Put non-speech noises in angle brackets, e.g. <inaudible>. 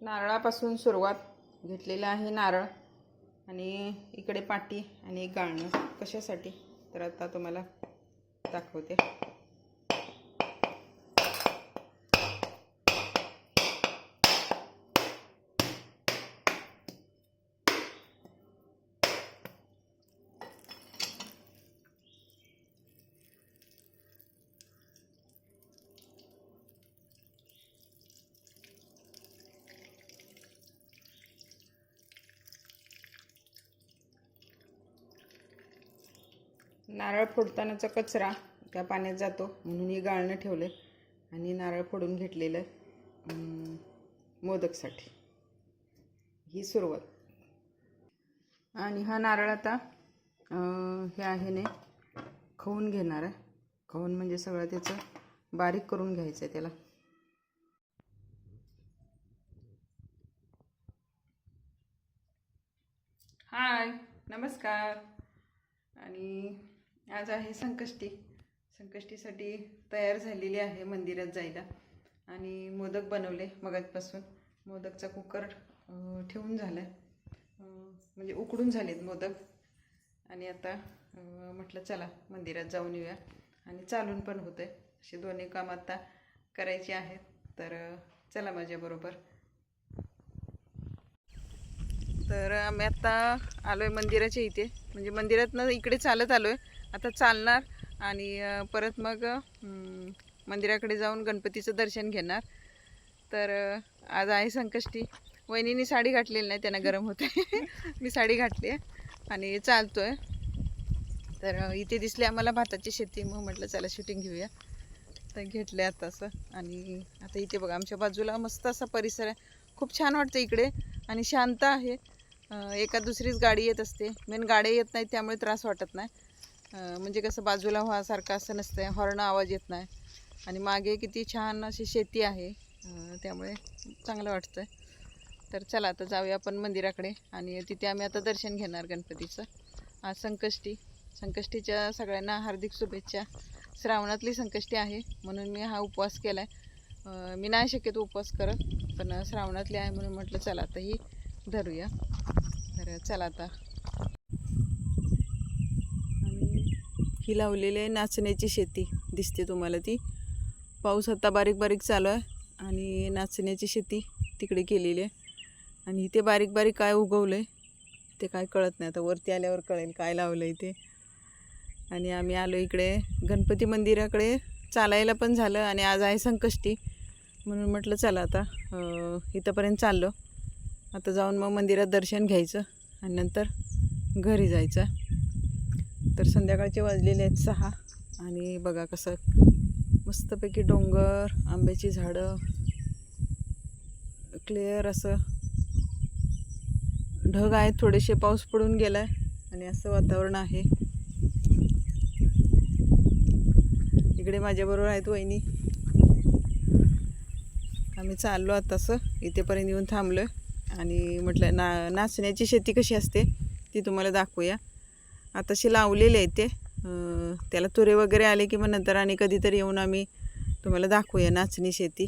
नारळापासून सुरुवात घेतलेला आहे नारळ आणि इकडे पाटी आणि गाळणं. कशासाठी? तर आता तुम्हाला दाखवते. नारळ फोडतानाचा कचरा त्या पाण्यात जातो म्हणून हे गाळणं ठेवलं आहे आणि नारळ फोडून घेतलेलं आहे मोदकसाठी. ही सुरुवात. आणि हा नारळ आता हे आहे खवून घेणार आहे. खवून म्हणजे सगळं त्याचं बारीक करून घ्यायचं आहे त्याला. हाय नमस्कार. आणि आज आहे संकष्टी. संकष्टीसाठी तयार झालेली आहे मंदिरात जायला. आणि मोदक बनवले मगातपासून मोदकचा कुकर ठेवून झाला आहे म्हणजे उकडून झालेत मोदक. आणि आता म्हटलं चला मंदिरात जाऊन येऊया. आणि चालून पण होतं आहे असे दोन्ही काम आता करायची आहेत. तर चला माझ्याबरोबर तर आम्ही आत्ता आलो आहे मंदिराच्या इथे. म्हणजे मंदिरातनं इकडे चालत आलो आहे आता चालणार आणि परत मग मंदिराकडे जाऊन गणपतीचं दर्शन घेणार. तर आज आहे संकष्टी. वहिनीने साडी घातलेली नाही त्यांना गरम होते <laughs> मी साडी घातली आहे आणि चालतो आहे तर इथे दिसली आम्हाला भाताची शेती मग म्हटलं चला शूटिंग घेऊया. तर घेतलं आता असं आणि आता इथे बघा आमच्या बाजूला मस्त असा परिसर आहे. खूप छान वाटतं इकडे आणि शांत आहे. एका दुसरीच गाडी येत असते. मेन गाड्या येत नाहीत त्यामुळे त्रास वाटत नाही. म्हणजे कसं बाजूला व्हासारखं असं नसतं हॉर्न आवाज येत नाही. आणि मागे किती छान अशी शेती आहे त्यामुळे चांगलं वाटतं तर चला आता जाऊया आपण मंदिराकडे आणि तिथे आम्ही आता दर्शन घेणार गणपतीचं. आज संकष्टी. संकष्टीच्या सगळ्यांना हार्दिक शुभेच्छा. श्रावणातली संकष्टी आहे म्हणून मी हा उपवास केला आहे मी नाही शक्यतो उपवास करत पण श्रावणातली आहे म्हणून म्हटलं चला आता ही धरूया. तर चला आता आणि ही लावलेली आहे नाचण्याची शेती दिसते तुम्हाला ती. पाऊस आता बारीक बारीक चालू आहे आणि नाचण्याची शेती तिकडे केलेली आहे. आणि इथे बारीक बारीक काय उगवलं आहे ते काय कळत नाही. आता वरती आल्यावर कळेल काय लावलं आहे ते. आणि आम्ही आलो इकडे गणपती मंदिराकडे चालायला पण झालं आणि आज आहे संकष्टी. म्हणून म्हटलं चला आता इथंपर्यंत चाललो. आता जाऊन मग मंदिरात दर्शन घ्यायचं आणि नंतर घरी जायचं. तर संध्याकाळचे वाजलेले आहेत सहा. आणि बघा कसं मस्तपैकी डोंगर आंब्याची झाडं क्लिअर असं. ढग आहेत थोडेसे पाऊस पडून गेला आहे आणि असं वातावरण आहे. इकडे माझ्याबरोबर आहेत वहिनी. आम्ही चाललो आता असं. इथेपर्यंत येऊन थांबलो आणि म्हटलं ना नाचण्याची शेती कशी असते ती तुम्हाला दाखवूया. आताशी लावलेले आहेत ते. त्याला तुरे वगैरे आले की मग नंतर आणि कधीतरी येऊन आम्ही तुम्हाला दाखवूया नाचणी शेती.